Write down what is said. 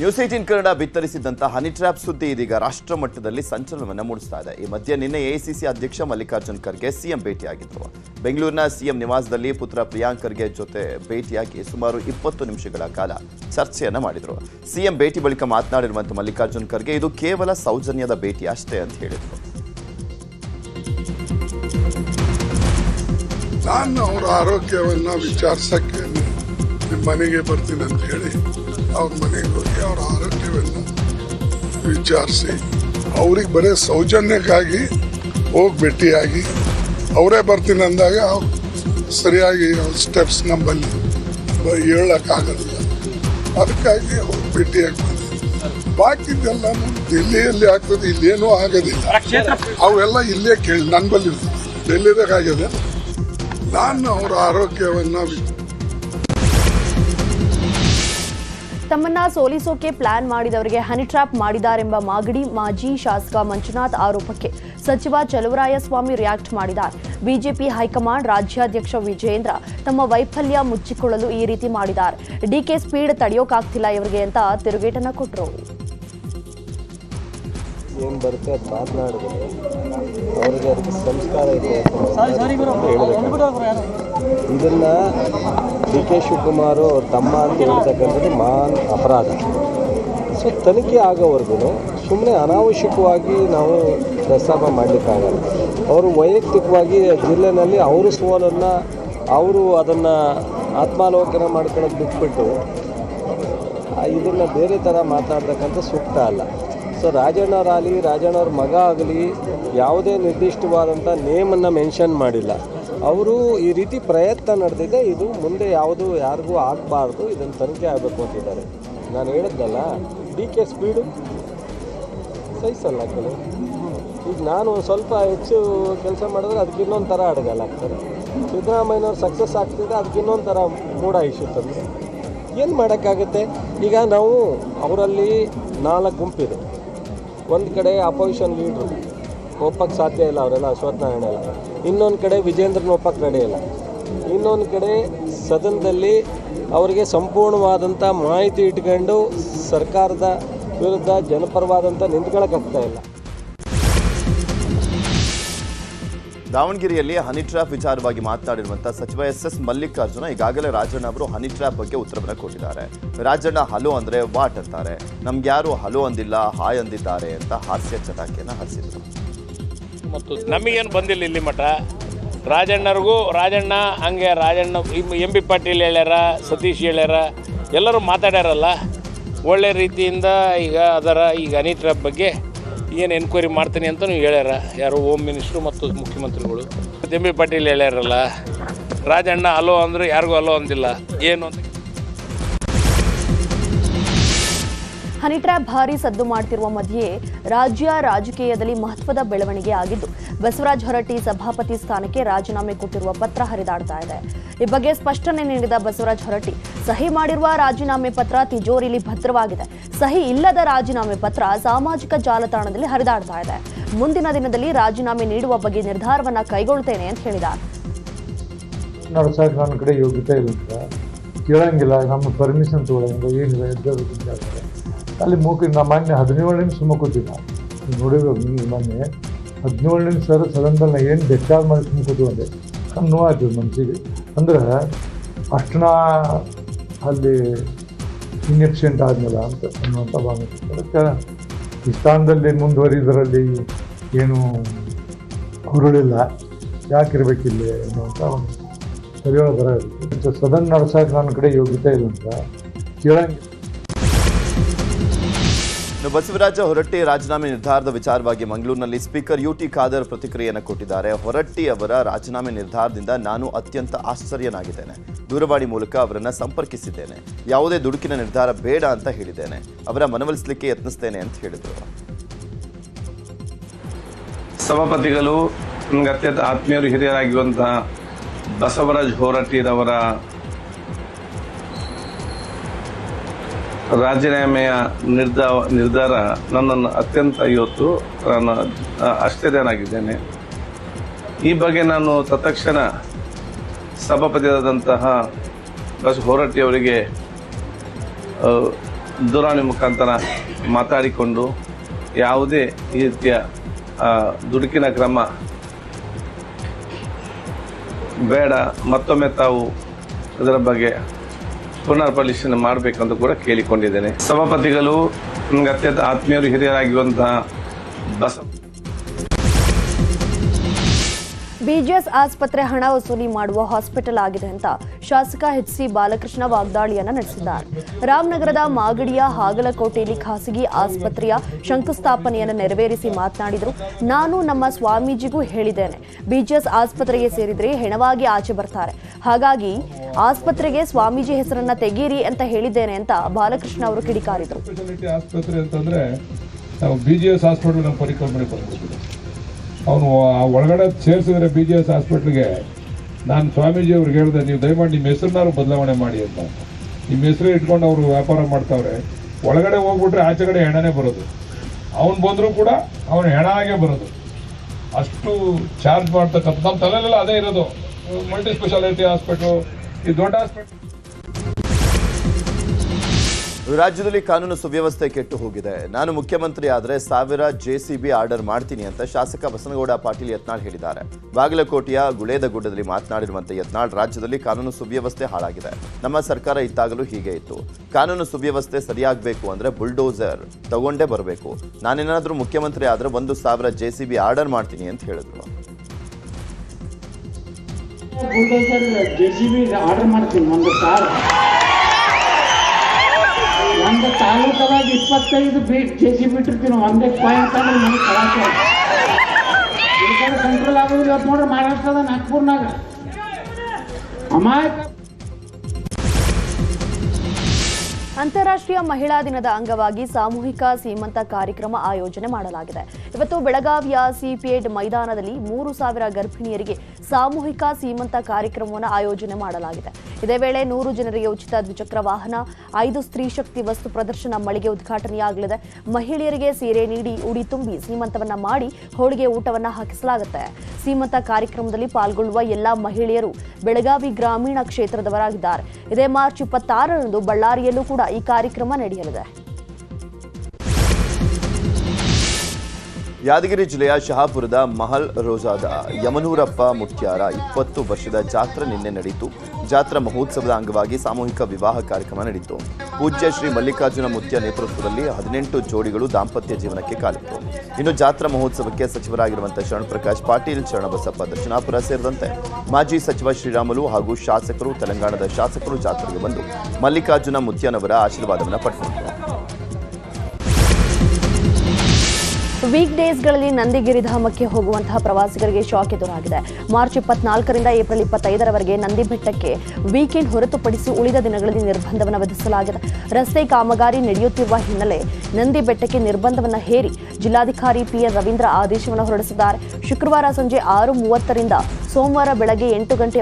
News eighteen Kannada ಬಿತ್ತರಿಸಿದಂತ honey trap ಸುದ್ದಿ ಇದೀಗ ರಾಷ್ಟ್ರ ಮಟ್ಟದಲ್ಲಿ ಸಂಚಲನವನ್ನು ಮೂಡಿಸ್ತಾ ಇದೆ. ಈ ಮಧ್ಯೆ ನಿನ್ನೆ ಎಐಸಿಸಿ ಅಧ್ಯಕ್ಷ ಮಲ್ಲಿಕಾರ್ಜುನ್ ಖರ್ಗೆ ಸಿಎಂ ಭೇಟಿಯಾಗಿದ್ದರು ಬೆಂಗಳೂರಿನ ಸಿಎಂ ನಿವಾಸದಲ್ಲಿ ಪುತ್ರ ಪ್ರಿಯಾಂಕ್ ಖರ್ಗೆ ಜೊತೆ ಭೇಟಿಯಾಗಿ ಸುಮಾರು ಇಪ್ಪತ್ತು ನಿಮಿಷಗಳ ಕಾಲ ಚರ್ಚೆಯನ್ನು ಮಾಡಿದರು. ಸಿಎಂ ಭೇಟಿ ಬಳಿಕ ಮಾತನಾಡಿರುವಂತ ಮಲ್ಲಿಕಾರ್ಜುನ್ ಖರ್ಗೆ ಇದು ಕೇವಲ ಸೌಜನ್ಯದ ಭೇಟಿ ಅಷ್ಟೇ ಅಂತ ಹೇಳಿದರು. ನಾನು ಅವರ ಆರೋಗ್ಯವನ್ನ ವಿಚಾರಿಸಕ್ಕೆ ನಿಮ್ಮ ಮನೆಗೆ ಬರ್ತೀನಿ ಅಂತ ಹೇಳಿ ಅವ್ರ ಮನೆಗೆ ಹೋಗಿ ಅವ್ರ ಆರೋಗ್ಯವನ್ನು ವಿಚಾರಿಸಿ. ಅವ್ರಿಗೆ ಬರೀ ಸೌಜನ್ಯಕ್ಕಾಗಿ ಹೋಗಿ ಭೇಟಿಯಾಗಿ, ಅವರೇ ಬರ್ತೀನಿ ಅಂದಾಗ ಅವ್ರು ಸರಿಯಾಗಿ ಅವ್ರ ಸ್ಟೆಪ್ಸ್ ನಂಬಲ್ಲಿ ಹೇಳಕ್ಕಾಗಲ್ಲ. ಅದಕ್ಕಾಗಿ ಹೋಗಿ ಭೇಟಿಯಾಗಿ. ಬಾಕಿದ್ದೆಲ್ಲ ದಿಲ್ಲಿಯಲ್ಲಿ ಆಗ್ತದೆ, ಇಲ್ಲೇನೂ ಆಗೋದಿಲ್ಲ. ಅವೆಲ್ಲ ಇಲ್ಲೇ ಕೇಳಿ ನನ್ನ ಬಲ್ಲಿ ಡೆಲ್ಲಿದಾಗಿದೆ ನಾನು ಅವರ ಆರೋಗ್ಯವನ್ನ ತಮ್ಮನ್ನ ಸೋಲಿಸೋಕೆ ಪ್ಲಾನ್ ಮಾಡಿದವರಿಗೆ ಹನಿ ಟ್ರ್ಯಾಪ್ ಮಾಗಡಿ ಮಾಜಿ ಶಾಸಕ ಮಂಜುನಾಥ್ ಆರೋಪಕ್ಕೆ ಸಚಿವ ಚಲುವರಾಯಸ್ವಾಮಿ ರಿಯಾಕ್ಟ್ ಮಾಡಿದ್ದಾರೆ. ಬಿಜೆಪಿ ಹೈಕಮಾಂಡ್ ರಾಜ್ಯಾಧ್ಯಕ್ಷ ವಿಜೇಂದ್ರ ತಮ್ಮ ವೈಫಲ್ಯ ಮುಚ್ಚಿಕೊಳ್ಳಲು ಈ ರೀತಿ ಮಾಡಿದ್ದಾರೆ. ಡಿಕೆ ಸ್ಪೀಡ್ ತಡೆಯೋಕಾಗ್ತಿಲ್ಲ ಇವರಿಗೆ ಅಂತ ತಿರುಗೇಟನ ಕೊಟ್ಟರು ಸಂಸ್ಕಾರ ಇದೆ. ಇದನ್ನ ಡಿ ಕೆ ಶಿವಕುಮಾರ್ ಅವ್ರ ತಮ್ಮ ಅಂತ ಹೇಳ್ತಕ್ಕಂಥದ್ದು ಮಹಾನ್ ಅಪರಾಧ. ಸೊ ತನಿಖೆ ಆಗೋವರೆಗೂ ಸುಮ್ಮನೆ ಅನಾವಶ್ಯಕವಾಗಿ ನಾವು ಪ್ರಸ್ತಾಪ ಮಾಡಲಿಕ್ಕಾಗಲ್ಲ. ಅವರು ವೈಯಕ್ತಿಕವಾಗಿ ಜಿಲ್ಲೆನಲ್ಲಿ ಅವರು ಸೋಲನ್ನು, ಅವರು ಅದನ್ನು ಆತ್ಮಾಲೋಕನ ಮಾಡ್ಕೊಳ್ಳೋದು ಬಿಟ್ಬಿಟ್ಟು ಇದನ್ನು ಬೇರೆ ಥರ ಮಾತಾಡ್ತಕ್ಕಂಥ ಸೂಕ್ತ ಅಲ್ಲ. ಸೊ ರಾಜಣ್ಣವರಾಗಲಿ ರಾಜಣ್ಣವ್ರ ಮಗ ಆಗಲಿ ಯಾವುದೇ ನಿರ್ದಿಷ್ಟವಾದಂಥ ನೇಮನ್ನು ಮೆನ್ಷನ್ ಮಾಡಿಲ್ಲ. ಅವರು ಈ ರೀತಿ ಪ್ರಯತ್ನ ನಡೆದಿದೆ. ಇದು ಮುಂದೆ ಯಾವುದು ಯಾರಿಗೂ ಆಗಬಾರ್ದು. ಇದನ್ನು ತನಿಖೆ ಆಗಬೇಕು ಅಂತಿದ್ದಾರೆ. ನಾನು ಹೇಳಿದ್ನಲ್ಲ ಡಿ ಕೆ ಸ್ಪೀಡು ಸಹಿಸಲ್ಲ ಕೆಲವು ಈಗ ನಾನು ಸ್ವಲ್ಪ ಹೆಚ್ಚು ಕೆಲಸ ಮಾಡಿದ್ರೆ ಅದಕ್ಕೆ ಇನ್ನೊಂದು ಥರ ಅಡಗಲಾಗ್ತಾರೆ ಸಿದ್ದರಾಮಯ್ಯನವ್ರು ಸಕ್ಸಸ್ ಆಗ್ತಿದೆ ಅದಕ್ಕೆ ಇನ್ನೊಂದು ಥರ ಮೂಡ ಇಶ್ಯೂ ಏನು ಮಾಡೋಕ್ಕಾಗುತ್ತೆ? ಈಗ ನಾವು ಅವರಲ್ಲಿ ನಾಲ್ಕು ಗುಂಪಿದೆ. ಒಂದು ಕಡೆ ಅಪೋಸಿಷನ್ ಲೀಡ್ರು ಒಪ್ಪಕ್ಕೆ ಸಾಧ್ಯ ಇಲ್ಲ ಅವರೆಲ್ಲ ಅಶ್ವತ್ಥನಾರಾಯಣ ಎಲ್ಲ. ಇನ್ನೊಂದು ಕಡೆ ವಿಜೇಂದ್ರನ ಒಪ್ಪಕ್ಕೆ ರೆಡಿ ಇಲ್ಲ. ಇನ್ನೊಂದು ಕಡೆ ಸದನದಲ್ಲಿ ಅವರಿಗೆ ಸಂಪೂರ್ಣವಾದಂಥ ಮಾಹಿತಿ ಇಟ್ಕೊಂಡು ಸರ್ಕಾರದ ವಿರುದ್ಧ ಜನಪರವಾದಂಥ ನಿಂತ್ಕೊಳ್ಳೋಕ್ಕಾಗ್ತಾ ಇಲ್ಲ. ದಾವಣಗೆರೆಯಲ್ಲಿ ಹನಿ ಟ್ರ್ಯಾಪ್ ವಿಚಾರವಾಗಿ ಮಾತನಾಡಿರುವಂತಹ ಸಚಿವ ಎಸ್ ಎಸ್ ಮಲ್ಲಿಕಾರ್ಜುನ ಈಗಾಗಲೇ ರಾಜಣ್ಣ ಅವರು ಹನಿ ಟ್ರ್ಯಾಪ್ ಬಗ್ಗೆ ಉತ್ತರವನ್ನು ಕೊಟ್ಟಿದ್ದಾರೆ. ರಾಜಣ್ಣ ಹಲೋ ಅಂದ್ರೆ ವಾಟ್ ಅಂತಾರೆ? ನಮ್ಗೆ ಯಾರು ಹಲೋ ಅಂದಿಲ್ಲ, ಹಾಯ್ ಅಂದಿದ್ದಾರೆ ಅಂತ ಹಾಸ್ಯ ಚಟಾಕಿಯನ್ನ ಹರಿಸಿದ್ರು. ಮತ್ತು ನಮಗೇನು ಬಂದಿಲ್ಲ ಇಲ್ಲಿ ಮಠ? ರಾಜಣ್ಣರಿಗೂ ರಾಜಣ್ಣ, ಹಂಗೆ ರಾಜಣ್ಣ ಎಂ ಬಿ ಪಾಟೀಲ್ ಹೇಳ್ಯಾರ, ಸತೀಶ್ ಹೇಳ್ಯಾರ, ಎಲ್ಲರೂ ಮಾತಾಡ್ಯಾರಲ್ಲ. ಒಳ್ಳೆ ರೀತಿಯಿಂದ ಈಗ ಅದರ ಈಗ ಅನಿತ್ರ ಬಗ್ಗೆ ಏನು ಎನ್ಕ್ವೈರಿ ಮಾಡ್ತೀನಿ ಅಂತ ನೀವು ಹೇಳ್ಯಾರ. ಯಾರು ಹೋಮ್ ಮಿನಿಸ್ಟ್ರು ಮತ್ತು ಮುಖ್ಯಮಂತ್ರಿಗಳು. ಎಂ ಬಿ ಪಾಟೀಲ್ ಹೇಳ್ಯಾರಲ್ಲ, ರಾಜಣ್ಣ ಅಲೋ ಅಂದ್ರೆ ಯಾರಿಗೂ ಅಲೋ ಅಂದಿಲ್ಲ. ಏನು ಅಂತ ಹನಿ ಟ್ರ್ಯಾಪ್ ಭಾರಿ ಸದ್ದು ಮಾಡ್ತಿರುವ ಮಧ್ಯೆ ರಾಜ್ಯ ರಾಜಕೀಯದಲ್ಲಿ ಮಹತ್ವದ ಬೆಳವಣಿಗೆ ಆಗಿದ್ದು, ಬಸವರಾಜ ಹೊರಟ್ಟಿ ಸಭಾಪತಿ ಸ್ಥಾನಕ್ಕೆ ರಾಜೀನಾಮೆ ಕೊಟ್ಟಿರುವ ಪತ್ರ ಹರಿದಾಡ್ತಾ ಇದೆ. ಈ ಬಗ್ಗೆ ಸ್ಪಷ್ಟನೆ ನೀಡಿದ ಬಸವರಾಜ ಹೊರಟ್ಟಿ, ಸಹಿ ಮಾಡಿರುವ ರಾಜೀನಾಮೆ ಪತ್ರ ತಿಜೋರಿಲಿ ಭದ್ರವಾಗಿದೆ. ಸಹಿ ಇಲ್ಲದ ರಾಜೀನಾಮೆ ಪತ್ರ ಸಾಮಾಜಿಕ ಜಾಲತಾಣದಲ್ಲಿ ಹರಿದಾಡ್ತಾ ಇದೆ. ಮುಂದಿನ ದಿನದಲ್ಲಿ ರಾಜೀನಾಮೆ ನೀಡುವ ಬಗ್ಗೆ ನಿರ್ಧಾರವನ್ನ ಕೈಗೊಳ್ತೇನೆ ಅಂತ ಹೇಳಿದ್ದಾರೆ. ಕಡೆ ಯೋಗ್ಯತೆ ಕೇಳಂಗಿಲ್ಲ ನಮ್ಮ ಪರ್ಮಿಷನ್ ತಗೊಳಂಗಿಲ್ಲ, ಏನಿಲ್ಲ ಕುಂತಾಡ್ತಾರೆ ಅಲ್ಲಿ ಮೂಕ ನಮ್ಮ ಮೊನ್ನೆ ಹದಿನೇಳು ನಿಮಿಷ ಸುಮ್ಮ ಕೂತಿದ್ದ ನೋಡಿದ್ರು ನೀವು ಮೊನ್ನೆ ಹದಿನೇಳು ನಿಮಿಷ ಸರ್ ಸದನದಲ್ಲಿ ನಾ ಏನು ಬೇಕಾದ ಮಾಡಿ ಸುಮ್ಮ ಅಂದೆ ಕಣ್ಣು ನೋವಾಗ್ತದೆ ಮನಸ್ಸಿಗೆ ಅಂದ್ರೆ ಅಷ್ಟು ಅಲ್ಲಿ ಇನ್ಎಫಿಷಿಯಂಟ್ ಆದ್ಮೇಲೆ ಅಂತ ಅನ್ನುವಂಥ ಭಾವನೆ. ಅದಕ್ಕೆ ಈ ಸ್ಥಾನದಲ್ಲಿ ಮುಂದುವರಿದರಲ್ಲಿ ಏನು ಹುರುಳಿಲ್ಲ, ಯಾಕಿರ್ಬೇಕಿಲ್ಲ ಅನ್ನುವಂಥ ಒಂದು ಸರಿಯಾದ ಸದನ ನಡೆಸೋಕೆ ನನ್ನ ಕಡೆ ಯೋಗ್ಯತೆ ಇಲ್ಲ ಅಂತ. ಕೇಳಂಗಿಲ್ಲ ಇನ್ನು ಬಸವರಾಜ ಹೊರಟ್ಟಿ ರಾಜೀನಾಮೆ ನಿರ್ಧಾರದ ವಿಚಾರವಾಗಿ ಮಂಗಳೂರಿನಲ್ಲಿ ಸ್ಪೀಕರ್ ಯು ಟಿ ಖಾದರ್ ಪ್ರತಿಕ್ರಿಯೆಯನ್ನು ಕೊಟ್ಟಿದ್ದಾರೆ. ಹೊರಟ್ಟಿ ಅವರ ರಾಜೀನಾಮೆ ನಿರ್ಧಾರದಿಂದ ನಾನು ಅತ್ಯಂತ ಆಶ್ಚರ್ಯನಾಗಿದ್ದೇನೆ. ದೂರವಾಣಿ ಮೂಲಕ ಅವರನ್ನು ಸಂಪರ್ಕಿಸಿದ್ದೇನೆ. ಯಾವುದೇ ದುಡುಕಿನ ನಿರ್ಧಾರ ಬೇಡ ಅಂತ ಹೇಳಿದ್ದೇನೆ. ಅವರ ಮನವೊಲಿಸಲಿಕ್ಕೆ ಯತ್ನಿಸ್ತೇನೆ ಅಂತ ಹೇಳಿದರು. ಸಭಾಪತಿಗಳು ನನಗೆ ಅತ್ಯಂತ ಆತ್ಮೀಯರು ಹಿರಿಯರಾಗಿರುವಂತಹ ಬಸವರಾಜ್ ಹೋರಾಟಿರವರ ರಾಜೀನಾಮೆಯ ನಿರ್ಧಾರ ನಿರ್ಧಾರ ನನ್ನನ್ನು ಅತ್ಯಂತ ಇವತ್ತು ನಾನು ಆಶ್ಚರ್ಯನಾಗಿದ್ದೇನೆ. ಈ ಬಗ್ಗೆ ನಾನು ತತ್ಕ್ಷಣ ಸಭಾಪತಿಯಾದಂತಹ ಬಸ್ ಹೋರಾಟಿಯವರಿಗೆ ದೂರವಾಣಿ ಮುಖಾಂತರ ಮಾತಾಡಿಕೊಂಡು ಯಾವುದೇ ರೀತಿಯ ದುಡುಕಿನ ಕ್ರಮ ಬೇಡ, ಮತ್ತೊಮ್ಮೆ ತಾವು ಇದರ ಬಗ್ಗೆ ಪುನರ್ ಪರಿಶೀಲನೆ ಮಾಡಬೇಕಂತ ಕೂಡ ಕೇಳಿಕೊಂಡಿದ್ದೇನೆ. ಸಭಾಪತಿಗಳು ನನಗೆ ಅತ್ಯಂತ ಆತ್ಮೀಯರು ಹಿರಿಯರಾಗಿರುವಂತಹ ಬಸ ಬಿಜಿಎಸ್ ಆಸ್ಪತ್ರೆ ಹಣ ವಸೂಲಿ ಮಾಡುವ ಹಾಸ್ಪಿಟಲ್ ಆಗಿದೆ ಅಂತ ಶಾಸಕ ಎಚ್ ಸಿ ಬಾಲಕೃಷ್ಣ ವಾಗ್ದಾಳಿಯನ್ನ ನಡೆಸಿದ್ದಾರೆ. ರಾಮನಗರದ ಮಾಗಡಿಯ ಹಾಗಲಕೋಟೆಯಲ್ಲಿ ಖಾಸಗಿ ಆಸ್ಪತ್ರೆಯ ಶಂಕುಸ್ಥಾಪನೆಯನ್ನು ನೆರವೇರಿಸಿ ಮಾತನಾಡಿದರು. ನಾನು ನಮ್ಮ ಸ್ವಾಮೀಜಿಗೂ ಹೇಳಿದ್ದೇನೆ, ಬಿಜಿಎಸ್ ಆಸ್ಪತ್ರೆಗೆ ಸೇರಿದರೆ ಹೆಣವಾಗಿ ಆಚೆ ಬರ್ತಾರೆ. ಹಾಗಾಗಿ ಆಸ್ಪತ್ರೆಗೆ ಸ್ವಾಮೀಜಿ ಹೆಸರನ್ನ ತೆಗೀರಿ ಅಂತ ಹೇಳಿದ್ದೇನೆ ಅಂತ ಬಾಲಕೃಷ್ಣ ಅವರು ಕಿಡಿಕಾರಿದರು. ಅವನು ಒಳಗಡೆ ಸೇರಿಸಿದ್ರೆ ಬಿ ಜಿ ಎಸ್ ಹಾಸ್ಪಿಟ್ಲಿಗೆ ನಾನು ಸ್ವಾಮೀಜಿ ಅವ್ರಿಗೆ ಹೇಳಿದೆ, ನೀವು ದಯಮಾಡಿ ನಿಮ್ಮ ಹೆಸರನ್ನಾರು ಬದಲಾವಣೆ ಮಾಡಿ ಅಂತ. ನಿಮ್ಮ ಹೆಸರು ಇಟ್ಕೊಂಡು ಅವರು ವ್ಯಾಪಾರ ಮಾಡ್ತಾವ್ರೆ. ಒಳಗಡೆ ಹೋಗ್ಬಿಟ್ರೆ ಆಚೆ ಕಡೆ ಹೆಣನೇ ಬರೋದು. ಅವನು ಬಂದರೂ ಕೂಡ ಅವನು ಹೆಣ ಆಗೇ ಬರೋದು. ಅಷ್ಟು ಚಾರ್ಜ್ ಮಾಡ್ತಕ್ಕಂಥ ನಮ್ಮ ತಲೆಯಲ್ಲೆಲ್ಲ ಅದೇ ಇರೋದು. ಮಲ್ಟಿ ಸ್ಪೆಷಾಲಿಟಿ ಹಾಸ್ಪಿಟ್ಲು, ಈ ದೊಡ್ಡ ಹಾಸ್ಪಿಟ್ಲ್. ರಾಜ್ಯದಲ್ಲಿ ಕಾನೂನು ಸುವ್ಯವಸ್ಥೆ ಕೆಟ್ಟು ಹೋಗಿದೆ. ನಾನು ಮುಖ್ಯಮಂತ್ರಿ ಆದರೆ ಸಾವಿರ ಜೆಸಿಬಿ ಆರ್ಡರ್ ಮಾಡ್ತೀನಿ ಅಂತ ಶಾಸಕ ಬಸನಗೌಡ ಪಾಟೀಲ್ ಯತ್ನಾಳ್ ಹೇಳಿದ್ದಾರೆ. ಬಾಗಲಕೋಟೆಯ ಗುಳೇದಗುಡ್ಡದಲ್ಲಿ ಮಾತನಾಡಿರುವಂತೆ ಯತ್ನಾಳ್, ರಾಜ್ಯದಲ್ಲಿ ಕಾನೂನು ಸುವ್ಯವಸ್ಥೆ ಹಾಳಾಗಿದೆ. ನಮ್ಮ ಸರ್ಕಾರ ಇದ್ದಾಗಲೂ ಹೀಗೆ ಇತ್ತು. ಕಾನೂನು ಸುವ್ಯವಸ್ಥೆ ಸರಿಯಾಗಬೇಕು ಅಂದ್ರೆ ಬುಲ್ಡೋಸರ್ ತಗೊಂಡೇ ಬರಬೇಕು. ನಾನೇನಾದರೂ ಮುಖ್ಯಮಂತ್ರಿ ಆದರೆ ಒಂದು ಸಾವಿರ ಜೆಸಿಬಿ ಆರ್ಡರ್ ಮಾಡ್ತೀನಿ ಅಂತ ಹೇಳಿದ್ರು. ಆರ್ಡರ್ ಮಾಡ್ತೀನಿ, ಒಂದು ಒಂದು ತಾಲೂಕದಾಗ ಇಪ್ಪತ್ತೈದು ಬೀಟ್ ಜೆ ಸಿ ಬಿ ಇಟ್ಟಿರ್ತೀನಿ ಒಂದೇ ಪಾಯಿಂಟ್ ಅಂದ್ರೆ ನನಗೆ ಕಳಾಕೆ ಕಂಟ್ರೋಲ್ ಆಗೋದಿಲ್ಲ ನೋಡ್ರಿ ಮಹಾರಾಷ್ಟ್ರದ ನಾಗ್ಪುರ್ನಾಗ. ಅಮಾಯಕ ಅಂತಾರಾಷ್ಟ್ರೀಯ ಮಹಿಳಾ ದಿನದ ಅಂಗವಾಗಿ ಸಾಮೂಹಿಕ ಸೀಮಂತ ಕಾರ್ಯಕ್ರಮ ಆಯೋಜನೆ ಮಾಡಲಾಗಿದೆ. ಇವತ್ತು ಬೆಳಗಾವಿಯ ಸಿಪಿಎಡ್ ಮೈದಾನದಲ್ಲಿ ಮೂರು ಸಾವಿರ ಗರ್ಭಿಣಿಯರಿಗೆ ಸಾಮೂಹಿಕ ಸೀಮಂತ ಕಾರ್ಯಕ್ರಮವನ್ನು ಆಯೋಜನೆ ಮಾಡಲಾಗಿದೆ. ಇದೇ ವೇಳೆ ನೂರು ಜನರಿಗೆ ಉಚಿತ ದ್ವಿಚಕ್ರ ವಾಹನ, ಐದು ಸ್ತ್ರೀ ಶಕ್ತಿ ವಸ್ತು ಪ್ರದರ್ಶನ ಮಳಿಗೆ ಉದ್ಘಾಟನೆಯಾಗಲಿದೆ. ಮಹಿಳೆಯರಿಗೆ ಸೀರೆ ನೀಡಿ ಉಡಿ ತುಂಬಿ ಸೀಮಂತವನ್ನ ಮಾಡಿ ಹೋಳಿಗೆ ಊಟವನ್ನ ಹಾಕಿಸಲಾಗುತ್ತೆ. ಸೀಮಂತ ಕಾರ್ಯಕ್ರಮದಲ್ಲಿ ಪಾಲ್ಗೊಳ್ಳುವ ಎಲ್ಲಾ ಮಹಿಳೆಯರು ಬೆಳಗಾವಿ ಗ್ರಾಮೀಣ ಕ್ಷೇತ್ರದವರಾಗಿದ್ದಾರೆ. ಇದೇ ಮಾರ್ಚ್ ಇಪ್ಪತ್ತಾರರಂದು ಬಳ್ಳಾರಿಯಲ್ಲೂ ಕೂಡ ಈ ಕಾರ್ಯಕ್ರಮ ನಡೆಯಲಿದೆ. ಯಾದಗಿರಿ ಜಿಲ್ಲೆಯ ಶಹಾಪುರದ ಮಹಲ್ ರೋಜಾದ ಯಮನೂರಪ್ಪ ಮುತ್ಯಾರ ಇಪ್ಪತ್ತು ವರ್ಷದ ಜಾತ್ರೆ ನಿನ್ನೆ ನಡೆಯಿತು. ಜಾತ್ರಾ ಮಹೋತ್ಸವದ ಅಂಗವಾಗಿ ಸಾಮೂಹಿಕ ವಿವಾಹ ಕಾರ್ಯಕ್ರಮ ನಡೆಯಿತು. ಪೂಜ್ಯ ಶ್ರೀ ಮಲ್ಲಿಕಾರ್ಜುನ ಮುತ್ಯ ನೇತೃತ್ವದಲ್ಲಿ ಹದಿನೆಂಟು ಜೋಡಿಗಳು ದಾಂಪತ್ಯ ಜೀವನಕ್ಕೆ ಕಾಲಿತ್ತು ಇನ್ನು ಜಾತ್ರಾ ಮಹೋತ್ಸವಕ್ಕೆ ಸಚಿವರಾಗಿರುವಂತಹ ಶರಣಪ್ರಕಾಶ್ ಪಾಟೀಲ್, ಶರಣಬಸಪ್ಪ ದಕ್ಷಿಣಾಪುರ ಸೇರಿದಂತೆ ಮಾಜಿ ಸಚಿವ ಶ್ರೀರಾಮುಲು ಹಾಗೂ ಶಾಸಕರು, ತೆಲಂಗಾಣದ ಶಾಸಕರು ಜಾತ್ರೆಗೆ ಬಂದು ಮಲ್ಲಿಕಾರ್ಜುನ ಮುತ್ಯನವರ ಆಶೀರ್ವಾದವನ್ನು ಪಡೆದರು ವೀಕ್ ಡೇಸ್ಗಳಲ್ಲಿ ನಂದಿಗಿರಿ ಧಾಮಕ್ಕೆ ಹೋಗುವಂತಹ ಪ್ರವಾಸಿಗರಿಗೆ ಶಾಕ್ ಎದುರಾಗಿದೆ. ಮಾರ್ಚ್ ಇಪ್ಪತ್ನಾಲ್ಕರಿಂದ ಏಪ್ರಿಲ್ ಇಪ್ಪತ್ತೈದರವರೆಗೆ ನಂದಿ ಬೆಟ್ಟಕ್ಕೆ ವೀಕೆಂಡ್ ಹೊರತುಪಡಿಸಿ ಉಳಿದ ದಿನಗಳಲ್ಲಿ ನಿರ್ಬಂಧವನ್ನು ವಿಧಿಸಲಾಗಿದೆ. ರಸ್ತೆ ಕಾಮಗಾರಿ ನಡೆಯುತ್ತಿರುವ ಹಿನ್ನೆಲೆ ನಂದಿ ಬೆಟ್ಟಕ್ಕೆ ನಿರ್ಬಂಧವನ್ನು ಹೇರಿ ಜಿಲ್ಲಾಧಿಕಾರಿ ಪಿಎನ್ ರವೀಂದ್ರ ಆದೇಶವನ್ನು ಹೊರಡಿಸಿದ್ದಾರೆ. ಶುಕ್ರವಾರ ಸಂಜೆ ಆರು ಮೂವತ್ತರಿಂದ ಸೋಮವಾರ ಬೆಳಗ್ಗೆ ಎಂಟು ಗಂಟೆ